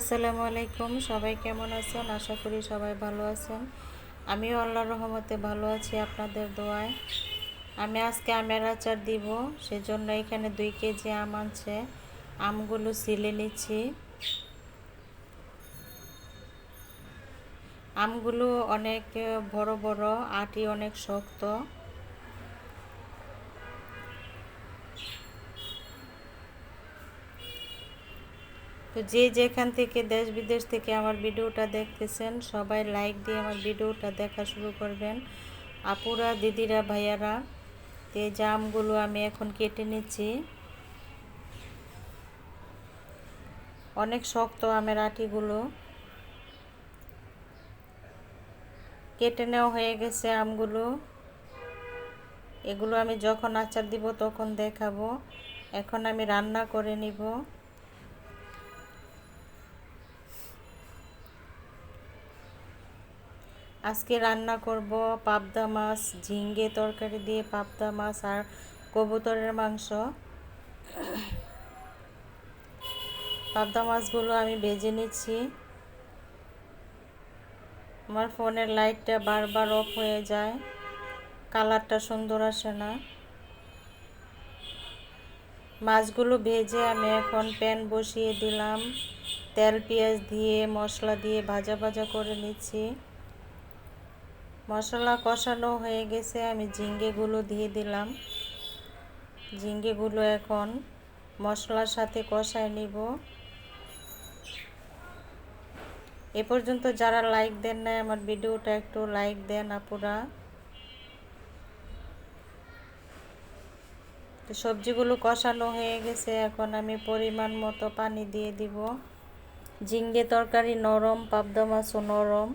আসসালামু আলাইকুম। সবাই কেমন আছেন? আশা করি সবাই ভালো আছেন। আমিও আল্লাহর রহমতে ভালো আছি, আপনাদের দোয়ায়। আমি আজকে আমের আচার দিব, সেজন্য এখানে দুই কেজি আম আনছে আমগুলো সিলে নিচ্ছি। আমগুলো অনেক বড় বড়, আটি অনেক শক্ত। তো যে যেখান থেকে দেশ বিদেশ থেকে আমার ভিডিওটা দেখতেছেন, সবাই লাইক দিয়ে আমার ভিডিওটা দেখা শুরু করবেন। আপুরা, দিদিরা, ভাইয়ারা তে জামগুলো আমি এখন কেটে নিচ্ছি। অনেক শক্ত আমের আটিগুলো। কেটে নেওয়া হয়ে গেছে আমগুলো। এগুলো আমি যখন আচার দিব তখন দেখাবো। এখন আমি রান্না করে নিব। আজকে রান্না করব পাবদা মাছ ঝিঙ্গে তরকারি দিয়ে পাবদা মাছ আর কবুতরের মাংস। পাবদা মাছগুলো আমি ভেজে নিচ্ছি। আমার ফোনের লাইটটা বারবার অফ হয়ে যায়, কালারটা সুন্দর আসে না। মাছগুলো ভেজে আমি এখন প্যান বসিয়ে দিলাম। তেল, পেঁয়াজ দিয়ে, মশলা দিয়ে ভাজা ভাজা করে নিচ্ছি। মশলা কষানো হয়ে গেছে, আমি ঝিঙ্গেগুলো দিয়ে দিলাম। ঝিঙ্গেগুলো এখন মশলার সাথে কষায় নিব। এ পর্যন্ত যারা লাইক দেন না আমার ভিডিওটা একটু লাইক দেন আপুরা। তো সবজিগুলো কষানো হয়ে গেছে, এখন আমি পরিমাণ মতো পানি দিয়ে দিব। ঝিঙ্গে তরকারি নরম, পাবদা মাছও নরম।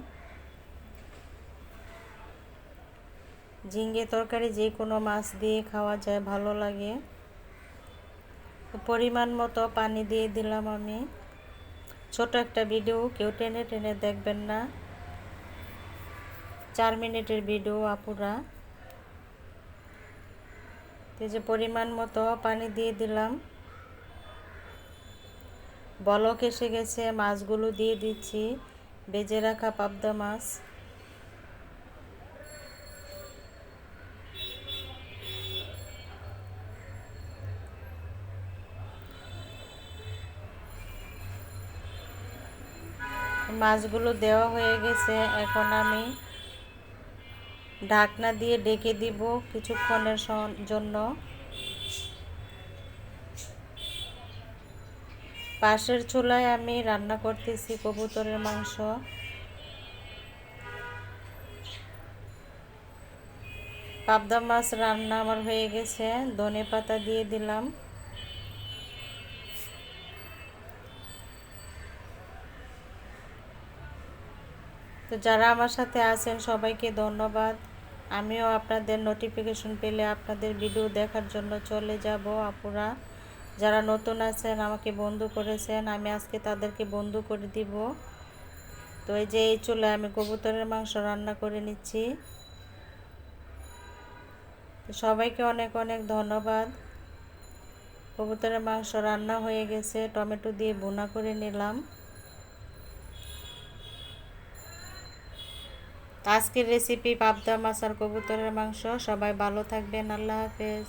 ঝিঙ্গে তরকারি যে কোনো মাছ দিয়ে খাওয়া যায়, ভালো লাগে। পরিমাণ মতো পানি দিয়ে দিলাম আমি। ছোট একটা ভিডিও, কেউ টেনে টেনে দেখবেন না। চার মিনিটের ভিডিও আপুরা। যে পরিমাণ মতো পানি দিয়ে দিলাম। বলক এসে গেছে, মাছগুলো দিয়ে দিচ্ছি। বেজে রাখা পাবদা মাছ। মাছগুলো দেওয়া হয়ে গেছে। এখন আমি ঢাকনা দিয়ে ডেকে দিব কিছুক্ষণের জন্য। পাশের চুলায় আমি রান্না করতেছি কবুতরের মাংস। পাবদা মাছ রান্না আমার হয়ে গেছে। ধনে পাতা দিয়ে দিলাম। তো যারা আমার সাথে আছেন, সবাইকে ধন্যবাদ। আমিও আপনাদের নোটিফিকেশন পেলে আপনাদের ভিডিও দেখার জন্য চলে যাব, আপুরা। যারা নতুন আছেন, আমাকে বন্ধু করেছেন, আমি আজকে তাদেরকে বন্ধু করে দিব। তো এই যে, এই চুলে আমি কবুতরের মাংস রান্না করে নিচ্ছি। সবাইকে অনেক অনেক ধন্যবাদ। কবুতরের মাংস রান্না হয়ে গেছে, টমেটো দিয়ে বোনা করে নিলাম। আজকের রেসিপি পাবদা মাছ আর কবুতরের মাংস। সবাই ভালো থাকবেন। আল্লাহ হাফেজ।